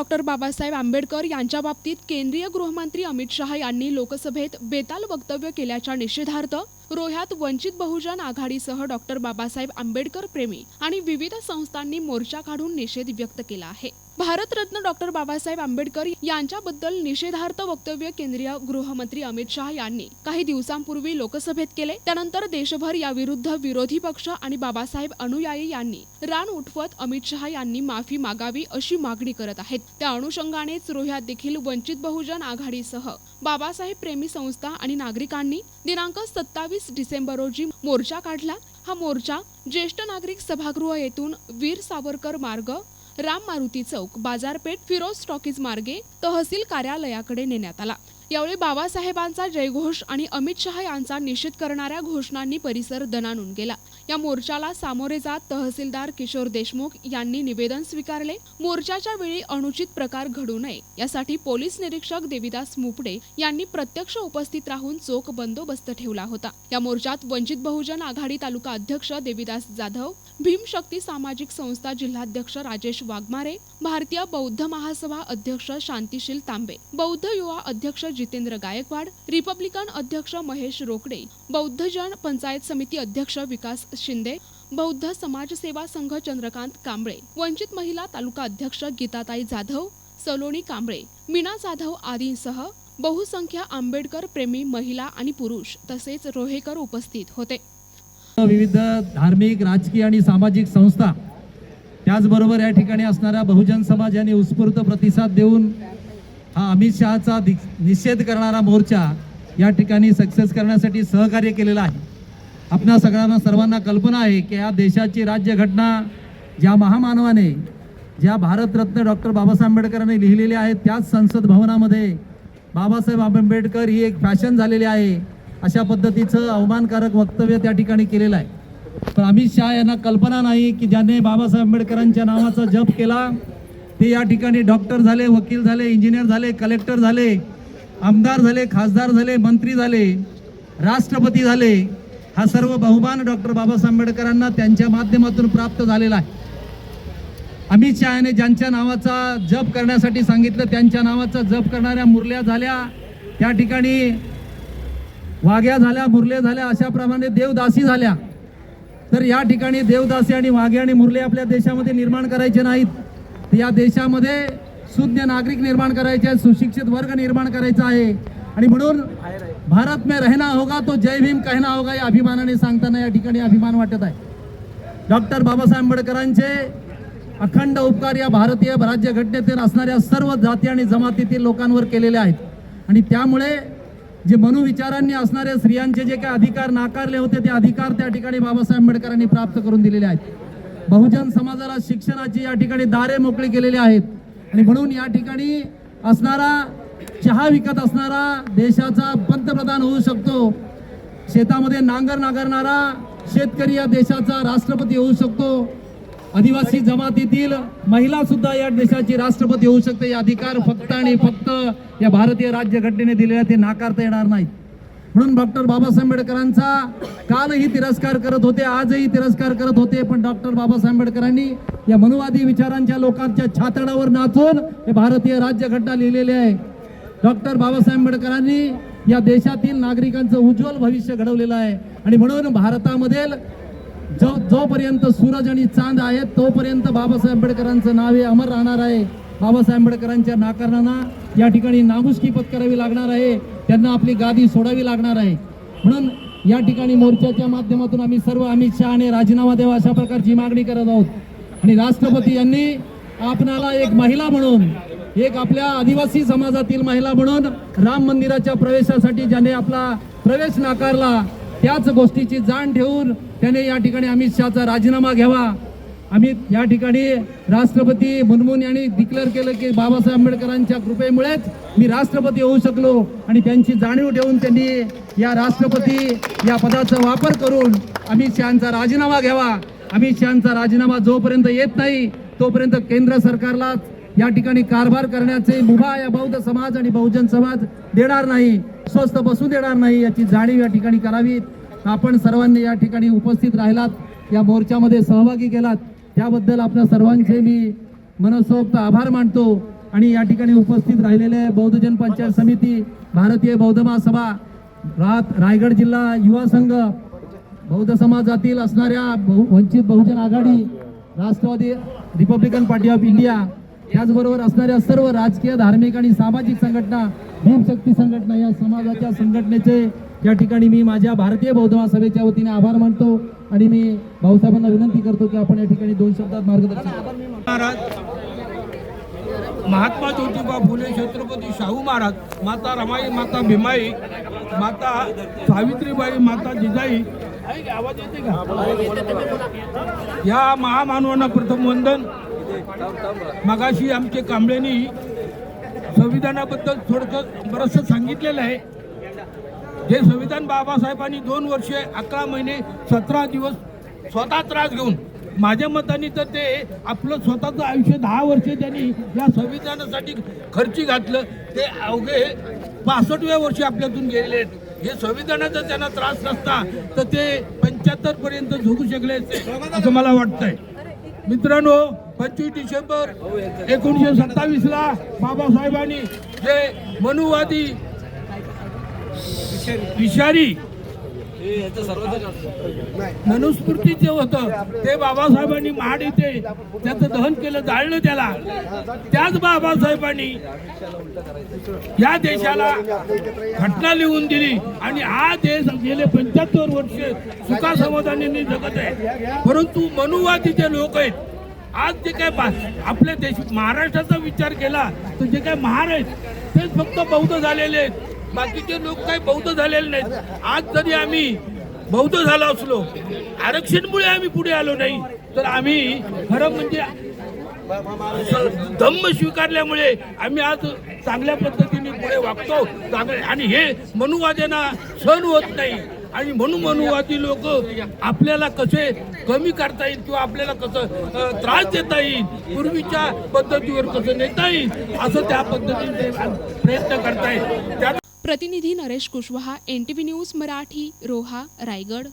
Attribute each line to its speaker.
Speaker 1: Doctor Babasaheb Ambedkar यांच्या बाबतीत केंद्रीय गृहमंत्री अमित शहा यांनी लोकसभेत बेताल वक्तव्य केल्याच्या निषेधार्थ रोह्यात वंचित बहुजन आघाडीसह डॉक्टर बाबासाहेब आंबेडकर प्रेमी आणि विविध संस्थांनी मोर्चा काढून निषेध व्यक्त केला आहे. भारतरत्न डॉक्टर बाबासाहेब आंबेडकर यांच्याबद्दल निषेधार्थ वक्तव्य केंद्रीय गृहमंत्री अमित शहा यांनी काही दिवसांपूर्वी लोकसभेत केले. त्यानंतर देशभर याविरुद्ध विरोधी पक्ष आणि बाबासाहेब अनुयायी यांनी रान उठवत अमित शहा यांनी माफी मागावी अशी मागणी करत आहेत. त्या अनुषंगानेच रोह्यात देखील वंचित बहुजन आघाडीसह बाबासाहेब प्रेमी संस्था आणि नागरिकांनी दिनांक सत्तावीस डिसेंबर रोजी मोर्चा काढला. हा मोर्चा ज्येष्ठ नागरिक सभागृह येथून वीर सावरकर मार्ग राम मारुती चौक बाजारपेठ फिरोज टॉकीज मार्गे तहसील कार्यालयाकडे नेण्यात आला. यावेळी बाबासाहेबांचा जयघोष आणि अमित शहा यांचा निषेध करणाऱ्या घोषणांनी परिसर दणानून गेला. या मोर्चाला सामोरे जात तहसीलदार किशोर देशमुख यांनी निवेदन स्वीकारले. मोर्चाच्या वेळी अनुचित प्रकार घडू नये यासाठी पोलीस निरीक्षक देविदास मुपडे यांनी प्रत्यक्ष उपस्थित राहून चोख बंदोबस्त ठेवला होता. या मोर्चात वंचित बहुजन आघाडी तालुका अध्यक्ष देविदास जाधव भीमशक्ती सामाजिक संस्था जिल्हाध्यक्ष राजेश वाघमारे भारतीय बौद्ध महासभा अध्यक्ष शांतिशील तांबे बौद्ध युवा अध्यक्ष जितेंद्र गायकवाड रिपब्लिकन अध्यक्ष महेश रोकडे बौद्धजन पंचायत समिती अध्यक्ष विकास शिंदे बौद्ध समाजसेवा संघ चंद्रकांत कांबळे वंचित महिला तालुका अध्यक्ष गीताताई जाधव सलोनी कांबळे मीना जाधव आदींसह बहुसंख्य आंबेडकर प्रेमी महिला आणि पुरुष तसेच रोहेकर उपस्थित होते.
Speaker 2: विविध धार्मिक राजकीय आणि सामाजिक संस्था त्याचबरोबर या ठिकाणी असणाऱ्या बहुजन समाज यांनी उत्स्फूर्त प्रतिसाद देऊन हा अमित शहाचा दि- निषेध करणारा मोर्चा या ठिकाणी सक्सेस करण्यासाठी सहकार्य केलेला आहे. आपल्या सगळ्यांना सर्वांना कल्पना आहे की या देशाची राज्यघटना ज्या महामानवाने ज्या भारतरत्न डॉक्टर बाबासाहेब आंबेडकरांनी लिहिलेली आहे त्याच संसद भवनामध्ये बाबासाहेब आंबेडकर ही एक फॅशन झालेली आहे अशा पद्धतीचं अवमानकारक वक्तव्य त्या ठिकाणी केलेलं आहे. पण अमित शहा यांना कल्पना नाही की ज्याने बाबासाहेब आंबेडकरांच्या नावाचा जप केला ते या ठिकाणी डॉक्टर झाले वकील झाले इंजिनियर झाले कलेक्टर झाले आमदार झाले खासदार झाले मंत्री झाले राष्ट्रपती झाले हा सर्व बहुमान डॉक्टर बाबासाहेब आंबेडकरांना त्यांच्या माध्यमातून प्राप्त झालेला आहे. अमित शहाने ज्यांच्या नावाचा जप करण्यासाठी सांगितलं त्यांच्या नावाचा जप करणाऱ्या मुरल्या झाल्या. त्या ठिकाणी वाघ्या झाल्या मुरल्या झाल्या अशाप्रमाणे देवदासी झाल्या. तर या ठिकाणी देवदासी आणि वाघे आणि मुरले आपल्या देशामध्ये निर्माण करायचे नाहीत. या देशामध्ये शुद्ध नागरिक निर्माण करायचे आहेत सुशिक्षित वर्ग निर्माण करायचा आहे. आणि म्हणून भारत में रहना होगा तो जय भीम कहना होगा या अभिमानाने सांगताना या ठिकाणी अभिमान वाटत आहे. डॉक्टर बाबासाहेब आंबेडकरांचे अखंड उपकार या भारतीय राज्यघटनेतील असणाऱ्या सर्व जाती आणि जमातीतील लोकांवर केलेले आहेत. आणि त्यामुळे जे मनुविचारांनी असणारे स्त्रियांचे जे काही अधिकार नाकारले होते ते अधिकार त्या ठिकाणी बाबासाहेब आंबेडकरांनी प्राप्त करून दिलेले आहेत. बहुजन समाजाला शिक्षणाची या ठिकाणी दारे मोकळी केलेली आहेत. आणि म्हणून या ठिकाणी असणारा चहा विकत असणारा देशाचा पंतप्रधान होऊ शकतो. शेतामध्ये नांगर नांगरणारा शेतकरी या देशाचा राष्ट्रपती होऊ शकतो. आदिवासी जमातीतील महिला सुद्धा या देशाची राष्ट्रपती होऊ शकते. हे अधिकार फक्त आणि फक्त या भारतीय राज्यघटनेने दिलेल्या ते नाकारता येणार नाहीत म्हणून डॉक्टर बाबासाहेब आंबेडकरांचा कालही तिरस्कार करत होते आजही तिरस्कार करत होते. पण डॉक्टर बाबासाहेब आंबेडकरांनी या मनुवादी विचारांच्या लोकांच्या छातडावर नाचून हे भारतीय राज्यघटना लिहिलेली आहे. डॉक्टर बाबासाहेब आंबेडकरांनी या देशातील नागरिकांचं उज्ज्वल भविष्य घडवलेलं आहे. आणि म्हणून भारतामधील जो जोपर्यंत सूरज आणि चांद आहेत तोपर्यंत बाबासाहेब आंबेडकरांचं नाव हे अमर राहणार आहे. बाबासाहेब आंबेडकरांच्या नाकारणांना या ठिकाणी नामुष्की पत्करावी लागणार आहे. त्यांना आपली गादी सोडावी लागणार आहे. म्हणून या ठिकाणी मोर्चाच्या माध्यमातून आम्ही सर्व अमित शहाने राजीनामा द्यावा अशा प्रकारची मागणी करत आहोत. आणि राष्ट्रपती यांनी आपणाला एक महिला म्हणून एक आपल्या आदिवासी समाजातील महिला म्हणून राम मंदिराच्या प्रवेशासाठी ज्याने आपला प्रवेश नाकारला त्याच गोष्टीची जाण ठेवून त्याने या ठिकाणी अमित शहाचा राजीनामा घ्यावा. अमित या ठिकाणी राष्ट्रपती मुनमुन यांनी डिक्लेअर केलं की बाबासाहेब आंबेडकरांच्या कृपेमुळेच मी राष्ट्रपती होऊ शकलो आणि त्यांची जाणीव ठेवून त्यांनी या राष्ट्रपती या पदाचा वापर करून अमित शहाचा राजीनामा घ्यावा. अमित शहाचा राजीनामा जोपर्यंत येत नाही तोपर्यंत केंद्र सरकारला या ठिकाणी कारभार करण्याचे मुभा या बौद्ध समाज आणि बहुजन समाज देणार नाही स्वस्त बसू देणार नाही याची जाणीव या ठिकाणी करावी आपण सर्वांनी या ठिकाणी उपस्थित राहिलात या मोर्चामध्ये सहभागी केलात. त्याबद्दल आपल्या सर्वांचे मी मनसोक्त आभार मानतो आणि या ठिकाणी उपस्थित राहिलेले बौद्धजन पंचायत समिती भारतीय बौद्ध महासभा रात रायगड जिल्हा युवा संघ बौद्ध समाजातील असणाऱ्या बहु Vanchit Bahujan Aghadi Rashtrawadi Republican Party of India याचबरोबर असणाऱ्या सर्व राजकीय धार्मिक आणि सामाजिक संघटना भीमशक्ती संघटना या समाजाच्या संघटनेचे या ठिकाणी मी माझ्या भारतीय बौद्ध महासभेच्या वतीने आभार मानतो आणि मी भाऊसाहेबांना विनंती करतो की आपण या ठिकाणी दोन शब्दात मार्गदर्शन
Speaker 3: महाराज महात्मा ज्योतिबा फुले छत्रपती शाहू महाराज माता रमाई माता भीमाई माता सावित्रीबाई माता जिजाई. आवाज येते का या महामानवांना प्रथम वंदन. मगाशी आमचे कांबळेनी संविधानाबद्दल थोडंसं बरंचसं सांगितलेलं आहे. जे संविधान बाबासाहेबांनी दोन वर्षे अकरा महिने सतरा दिवस स्वतः त्रास घेऊन माझ्या मताने तर ते आपलं स्वतःचं आयुष्य दहा वर्षे त्यांनी या संविधानासाठी खर्ची घातलं. ते अवघे पासष्टव्या वर्षी आपल्यातून गेलेले आहेत. हे संविधानाचा त्यांना त्रास नसता तर ते पंच्याहत्तर पर्यंत झोकू शकले असते असं मला वाटतंय. मित्रांनो पंचवीस डिसेंबर एकोणीसशे सत्तावीसला बाबासाहेबांनी जे मनुवादी विषारी मनुस्मृतीचे होतं ते बाबासाहेबांनी महाड येथे त्याचं दहन केलं जाळलं त्याला. त्याच बाबासाहेबांनी या देशाला घटना लिहून दिली आणि हा देश गेले पंच्याहत्तर वर्ष सुखा समाधानाने जगत आहे. परंतु मनुवादीचे लोक आहेत आज जे काय बा- आपल्या देश महाराष्ट्राचा विचार केला तर जे काय महार आहेत तेच फक्त बौद्ध झालेले आहेत. बाकीचे लोक काही बौद्ध झालेले नाहीत. आज जरी आम्ही बौद्ध झालो असलो आरक्षणमुळे आम्ही पुढे आलो नाही तर आम्ही खरं म्हणजे धम्म स्वीकारल्यामुळे आम्ही आज चांगल्या पद्धतीने पुढे वागतो. चांगले आणि हे मनुवाद्यांना सहन होत नाही. आणि म्हणून मनुवादी लोक आपल्याला कसे कमी करता येईल किंवा आपल्याला कसं त्रास देता येईल पूर्वीच्या पद्धतीवर कसं नेता येईल असं त्या पद्धतीने प्रयत्न करतायत. त्या
Speaker 1: प्रतिनिधी Naresh Kushwaha N T V news Marathi Roha Raigad.